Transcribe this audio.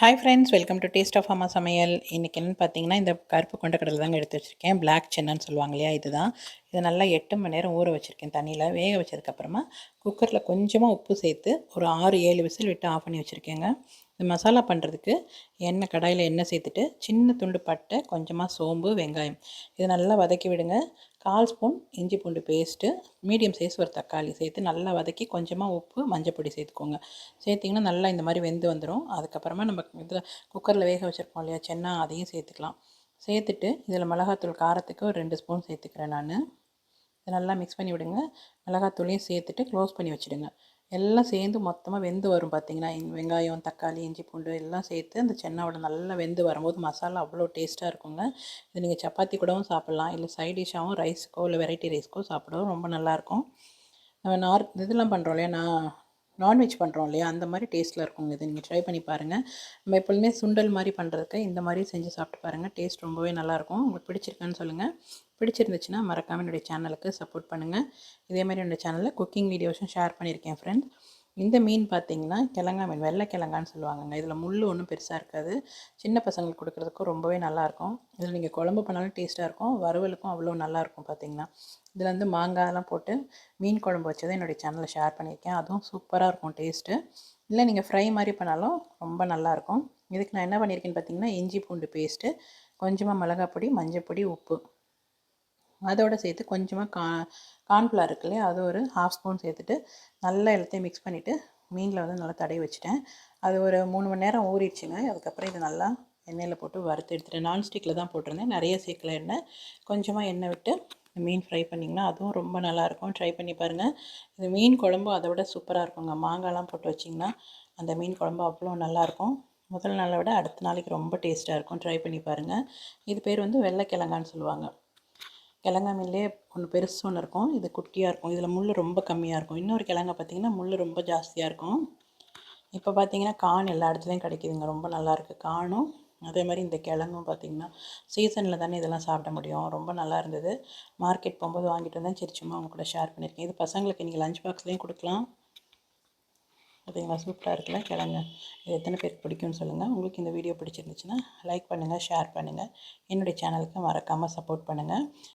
Hi friends welcome to taste of Amma Samayal இன்றைக்கி என்னென்னு பார்த்தீங்கன்னா இந்த கருப்பு கொண்ட கடலை தாங்க எடுத்து வச்சுருக்கேன். பிளாக் சென்னன்னு சொல்லுவாங்க இல்லையா இதுதான். இதை நல்லா எட்டு மணி நேரம் ஊற வச்சுருக்கேன் தண்ணியில். வேக வச்சதுக்கப்புறமா குக்கரில் கொஞ்சமாக உப்பு சேர்த்து ஒரு ஆறு ஏழு விசில் விட்டு ஆஃப் பண்ணி வச்சுருக்கேங்க. இந்த மசாலா பண்ணுறதுக்கு எண்ணெய் கடாயில் எண்ணெய் சேர்த்துட்டு சின்ன துண்டு பட்டை கொஞ்சமாக சோம்பு வெங்காயம். இதை நல்லா வதக்கி விடுங்க. கால் ஸ்பூன் இஞ்சி பூண்டு பேஸ்ட்டு மீடியம் சைஸ் ஒரு தக்காளி சேர்த்து நல்லா வதக்கி கொஞ்சமாக உப்பு மஞ்சள் பொடி சேர்த்துக்கோங்க. சேர்த்திங்கன்னா நல்லா இந்த மாதிரி வெந்து வந்துடும் அதுக்கப்புறமா நம்ம இதில் குக்கரில் வேக வச்சுருப்போம் இல்லையா சென்னா அதையும் சேர்த்துக்கலாம். சேர்த்துட்டு இதில் மிளகாத்தூள் காரத்துக்கு ஒரு ரெண்டு ஸ்பூன் சேர்த்துக்கிறேன் நான். இதை நல்லா மிக்ஸ் பண்ணி விடுங்க. மிளகாத்தூளையும் சேர்த்துட்டு க்ளோஸ் பண்ணி வச்சுடுங்க. எல்லாம் சேர்ந்து மொத்தமாக வெந்து வரும் பார்த்திங்கன்னா வெங்காயம் தக்காளி இஞ்சி பூண்டு எல்லாம் சேர்த்து அந்த சென்னாவோட நல்லா வெந்து வரும்போது மசாலா அவ்வளோ டேஸ்ட்டாக இருக்குங்க. இது நீங்கள் சப்பாத்தி கூடவும் சாப்பிட்லாம். இல்லை சைட் டிஷ்ஷாகவும் ரைஸுக்கோ இல்லை வெரைட்டி ரைஸ்க்கோ சாப்பிடவும் ரொம்ப நல்லாயிருக்கும் நம்ம நார் இதெல்லாம் பண்ணுறோம் இல்லையா? நான் நான்வெஜ் பண்ணுறோம் இல்லையா? அந்த மாதிரி டேஸ்ட்டில் இருக்குங்க இது. நீங்கள் ட்ரை பண்ணி பாருங்கள் நம்ம எப்பொழுதுமே சுண்டல் மாதிரி பண்ணுறதுக்கு இந்த மாதிரி செஞ்சு சாப்பிட்டு பாருங்கள் டேஸ்ட் ரொம்பவே நல்லாயிருக்கும் உங்களுக்கு பிடிச்சிருக்கான்னு சொல்லுங்கள் பிடிச்சிருந்துச்சுன்னா மறக்காமல் என்னுடைய சேனலுக்கு சப்போர்ட் பண்ணுங்கள் இதே மாதிரி என்னுடைய சேனலில் குக்கிங் வீடியோஸும் ஷேர் பண்ணியிருக்கேன் ஃப்ரெண்ட்ஸ் இந்த மீன் பார்த்தீங்கன்னா கிழங்கா மீன் வெள்ளை கிழங்கான்னு சொல்லுவாங்கங்க. இதில் முள் ஒன்றும் பெருசாக இருக்காது. சின்ன பசங்களுக்கு கொடுக்குறதுக்கும் ரொம்பவே நல்லாயிருக்கும் இதில் நீங்கள் குழம்பு பண்ணாலும் டேஸ்ட்டாக இருக்கும். வறுவலுக்கும் அவ்வளோ நல்லாயிருக்கும் பார்த்தீங்கன்னா. இதில் வந்து மாங்காயெல்லாம் போட்டு மீன் குழம்பு வச்சதை என்னுடைய சேனலில் ஷேர் பண்ணியிருக்கேன். அதுவும் சூப்பராக இருக்கும் டேஸ்ட்டு. இல்லை நீங்கள் ஃப்ரை மாதிரி பண்ணாலும் ரொம்ப நல்லாயிருக்கும் இதுக்கு நான் என்ன பண்ணியிருக்கேன்னு பார்த்தீங்கன்னா இஞ்சி பூண்டு பேஸ்ட்டு கொஞ்சமாக மிளகாப்பொடி மஞ்சள் பொடி உப்பு. அதோடு சேர்த்து கொஞ்சமாக கா கார்ன்ஃப்ளவர் இருக்கு இல்லையா அது ஒரு ஹாஃப் ஸ்பூன் சேர்த்துட்டு நல்லா எல்லாத்தையும் மிக்ஸ் பண்ணிவிட்டு மீனில் வந்து நல்லா தடவி வச்சுட்டேன். அது ஒரு மூணு மணி நேரம் ஊறிடுச்சுங்க. அதுக்கப்புறம் இது நல்லா எண்ணெயில் போட்டு வறுத்து எடுத்துட்டேன். நான்ஸ்டிக்கில் தான் போட்டிருந்தேன். நிறைய சேர்க்கல எண்ணெய். கொஞ்சமாக எண்ணெய் விட்டு மீன் ஃப்ரை பண்ணிங்கன்னா அதுவும் ரொம்ப நல்லாயிருக்கும் ட்ரை பண்ணி பாருங்கள் இது மீன் குழம்பு அதை விட சூப்பராக இருக்குங்க. மாங்காய்லாம் போட்டு வச்சிங்கன்னா அந்த மீன் குழம்பு அவ்வளோ நல்லாயிருக்கும் முதல் நாளை விட அடுத்த நாளைக்கு ரொம்ப டேஸ்ட்டாக இருக்கும். ட்ரை பண்ணி பாருங்கள் இது பேர் வந்து வெள்ளைக்கிழங்கான்னு சொல்லுவாங்க. கிழங்கா மீன்லேயே ஒன்று பெருசு ஒன்று இருக்கும். இது குட்டியாக இருக்கும். இதில் முள் ரொம்ப கம்மியாக இருக்கும். இன்னொரு கிழங்கை பார்த்திங்கன்னா முள் ரொம்ப ஜாஸ்தியாக இருக்கும். இப்போ பார்த்திங்கன்னா கான் எல்லா இடத்துலையும் கிடைக்கிதுங்க. ரொம்ப நல்லாயிருக்கு காணும் அதே மாதிரி இந்த கிழங்கும் பார்த்திங்கன்னா சீசனில் தானே இதெல்லாம் சாப்பிட முடியும். ரொம்ப நல்லா இருந்தது. மார்க்கெட் போகும்போது வாங்கிட்டு வந்தேன். சரி சும்மா அவங்க கூட ஷேர் பண்ணியிருக்கேன் இது பசங்களுக்கு நீங்கள் லஞ்ச் பாக்ஸ்லேயும் கொடுக்கலாம். பார்த்தீங்களா சூப்பராக இருக்குல்ல கிழங்கு. இது எத்தனை பேருக்கு பிடிக்கும்னு சொல்லுங்கள் உங்களுக்கு இந்த வீடியோ பிடிச்சிருந்துச்சுன்னா லைக் பண்ணுங்கள் ஷேர் பண்ணுங்கள் என்னுடைய சேனலுக்கு மறக்காமல் சப்போர்ட் பண்ணுங்கள்